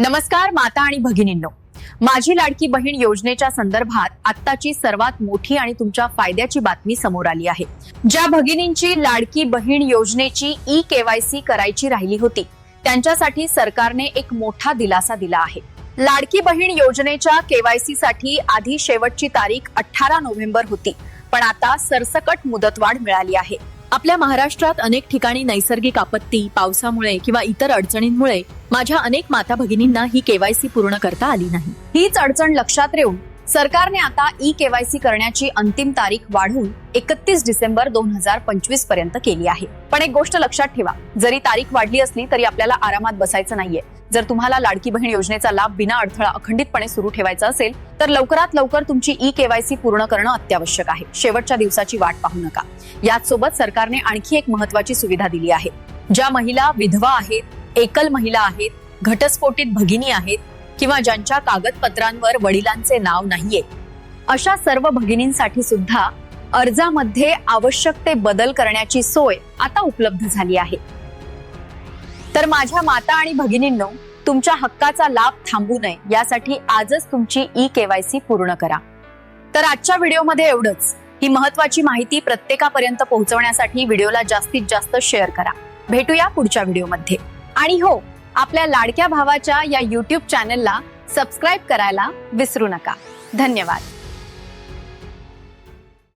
नमस्कार माता आणि भगिनींनो. माझी लाडकी बहीण योजनेच्या संदर्भात आत्ताची सर्वात मोठी आणि तुमच्या फायद्याची बातमी समोर आली आहे. ज्या भगिनींची लाडकी बहीण योजनेची ई केवायसी करायची राहिली होती त्यांच्यासाठी सरकारने एक मोठा दिलासा दिला आहे. लाडकी बहीण योजनेच्या केवायसी साठी आधी शेवटची तारीख अठरा नोव्हेंबर होती पण आता सरसकट मुदतवाढ मिळाली आहे. आपल्या महाराष्ट्रात अनेक ठिकाणी नैसर्गिक आपत्ती पावसामुळे किंवा इतर अडचणींमुळे माझ्या अनेक माता भगिनींना ही केवायसी पूर्ण करता आली नाही. हीच अडचण लक्षात येऊन सरकारने आता ई केवायसी करण्याची अंतिम तारीख वाढवून एकतीस डिसेंबर दोन हजार पंचवीसपर्यंत केली आहे. पण एक गोष्ट लक्षात ठेवा जरी तारीख वाढली असली तरी आपल्याला आरामात बसायचं नाहीये. जर तुम्हाला लाडकी बहीण योजनेचा लाभ बिना अडथळा अखंडितपणे सुरू ठेवायचा असेल तर लवकरात लवकर तुमची ई केवायसी पूर्ण करणं अत्यावश्यक आहे. शेवटच्या दिवसाची वाट पाहू नका. याच सोबत सरकारने आणखी एक महत्वाची सुविधा दिली आहे. ज्या महिला विधवा आहेत एकल महिला आहेत घटस्फोटित भगिनी आहेत किंवा ज्यांच्या कागदपत्रांवर वडिलांचे नाव नाहीये. अशा सर्व भगिनींसाठी सुद्धा अर्जामध्ये आवश्यक ते बदल करण्याची सोय आता उपलब्ध झाली आहे. तर माझ्या माता आणि भगिनींनो तुमच्या हक्काचा लाभ थांबू नये यासाठी आजच तुमची ई केवायसी पूर्ण करा. तर आजच्या व्हिडिओमध्ये एवढंच. ही महत्वाची माहिती प्रत्येकापर्यंत पोहोचवण्यासाठी व्हिडिओला जास्तीत जास्त शेअर करा. भेटूया पुढच्या व्हिडिओमध्ये. आणि हो आपल्या लाडक्या भावाच्या या युट्यूब चॅनलला सबस्क्राईब करायला विसरू नका. धन्यवाद.